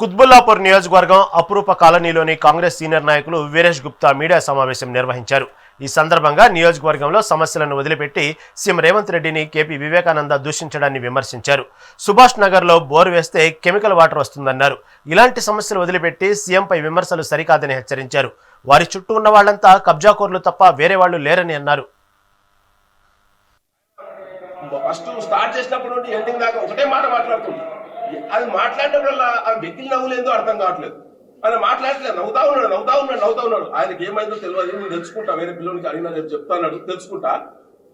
కుత్బుల్లాపూర్ నియోజకవర్గం అపురూప కాలనీలోని కాంగ్రెస్ సీనియర్ నాయకులు వీరేష్ గుప్తా మీడియా సమావేశం నిర్వహించారు. ఈ సందర్భంగా నియోజకవర్గంలో సమస్యలను వదిలిపెట్టి సీఎం రేవంత్ రెడ్డిని కేపీ వివేకానంద దూషించడాన్ని విమర్శించారు. సుభాష్ నగర్లో బోరు వేస్తే కెమికల్ వాటర్ వస్తుందన్నారు. ఇలాంటి సమస్యలు వదిలిపెట్టి సీఎంపై విమర్శలు సరికాదని హెచ్చరించారు. వారి చుట్టూ ఉన్న వాళ్ళంతా కబ్జాకోర్లు తప్ప వేరే వాళ్ళు లేరని అన్నారు. ఫస్ట్ స్టార్ట్ చేసినప్పుడు నుండి ఎండింగ్ దాకా ఒకటే మాట మాట్లాడుతుంది. అది మాట్లాడేటప్పుడల్లా ఆ వ్యక్తిని నవ్వులేదో అర్థం కావట్లేదు. ఆయన మాట్లాడట్లేదు. నవ్వుతా ఉన్నాడు నవ్వుతా ఉన్నాడు నవ్వుతా ఉన్నాడు. ఆయనకి ఏమైందో తెలియదు నేను తెలుసుకుంటా. వేరే పిల్లలకి అడిగినా రేపు చెప్తాన్నాడు తెలుసుకుంటా.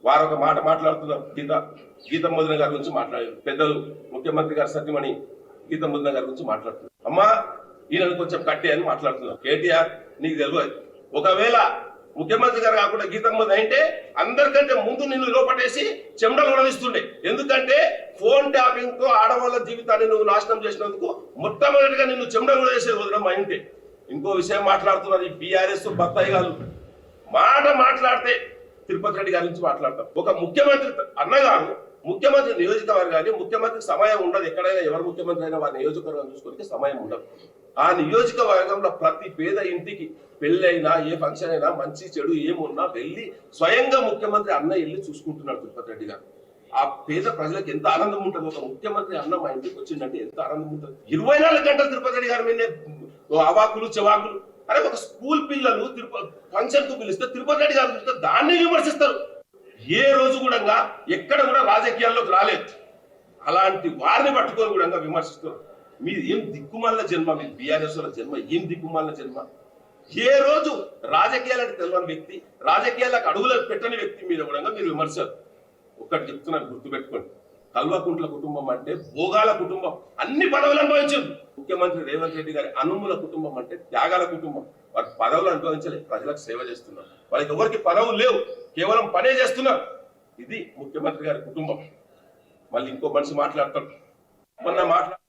వారు ఒక మాట మాట్లాడుతున్నారు గీత గీత మొదల గారి గురించి మాట్లాడారు. పెద్దలు ముఖ్యమంత్రి గారు సత్యమణి గీత మొదల గారి గురించి మాట్లాడుతున్నారు. అమ్మా ఈయనను కొంచెం కట్టే అని మాట్లాడుతున్నారు కేటీఆర్ నీకు తెలియదు ఒకవేళ ముఖ్యమంత్రి గారు కాకుండా గీతం మీద అంటే అందరికంటే ముందు నిన్ను లోపటేసి చెమటలు ఉడవిస్తుండే. ఎందుకంటే ఫోన్ ట్యాపింగ్తో ఆడవాళ్ళ జీవితాన్ని నువ్వు నాశనం చేసినందుకు మొట్టమొదటిగా నిన్ను చెమటలు ఉడవేసేది వదలడం ఇంటి. ఇంకో విషయం మాట్లాడుతున్నది బీఆర్ఎస్ బత్తాయి గారు. మాట మాట్లాడితే తిరుపతి రెడ్డి గారి నుంచి మాట్లాడతాం. ఒక ముఖ్యమంత్రి అన్నగారు ముఖ్యమంత్రి నియోజకవర్గాన్ని ముఖ్యమంత్రికి సమయం ఉండదు. ఎక్కడైనా ఎవరు ముఖ్యమంత్రి అయినా వారి నియోజకవర్గం చూసుకోవడానికి సమయం ఉండదు. ఆ నియోజకవర్గంలో ప్రతి పేద ఇంటికి పెళ్ళైనా ఏ ఫంక్షన్ అయినా మంచి చెడు ఏమున్నా వెళ్ళి స్వయంగా ముఖ్యమంత్రి అన్న వెళ్ళి చూసుకుంటున్నాడు తిరుపతి రెడ్డి గారు. ఆ పేద ప్రజలకు ఎంత ఆనందం ఉంటుంది ఒక ముఖ్యమంత్రి అన్న మా ఇంటికి వచ్చిందంటే ఎంత ఆనందం ఉంటుంది. ఇరవై నాలుగు గంటలు తిరుపతి గారి మీద అవాకులు చవాకులు. అరే ఒక స్కూల్ పిల్లలు తిరుపతి ఫంక్షన్కు పిలిస్తే తిరుపతి రెడ్డి గారు పిలిస్తే దాన్ని విమర్శిస్తారు. ఏ రోజు కూడా ఎక్కడ కూడా రాజకీయాల్లోకి రాలేదు. అలాంటి వారిని పట్టుకొని కూడా విమర్శిస్తారు మీది ఏం దిక్కుమాల జన్మ మీ బీఆర్ఎస్ జన్మ ఏం దిక్కుమాల జన్మ? ఏ రోజు రాజకీయాలకు తెలియని వ్యక్తి రాజకీయాలకు అడుగులు పెట్టని వ్యక్తి మీద కూడా మీరు విమర్శలు ఒక్కటి చెప్తున్నారు గుర్తుపెట్టుకోండి. కల్వకుంట్ల కుటుంబం అంటే భోగాల కుటుంబం. అన్ని పదవులు అనుభవించారు. ముఖ్యమంత్రి రేవంత్ రెడ్డి గారి అనుముల కుటుంబం అంటే త్యాగాల కుటుంబం. వారు పదవులు అనుభవించలేదు ప్రజలకు సేవ చేస్తున్నారు. వాళ్ళకి ఎవరికి పదవులు లేవు. కేవలం పనే చేస్తున్నారు. ఇది ముఖ్యమంత్రి గారి కుటుంబం. మళ్ళీ ఇంకో మనిషి మాట్లాడతాడు. మొన్న మాట్లాడు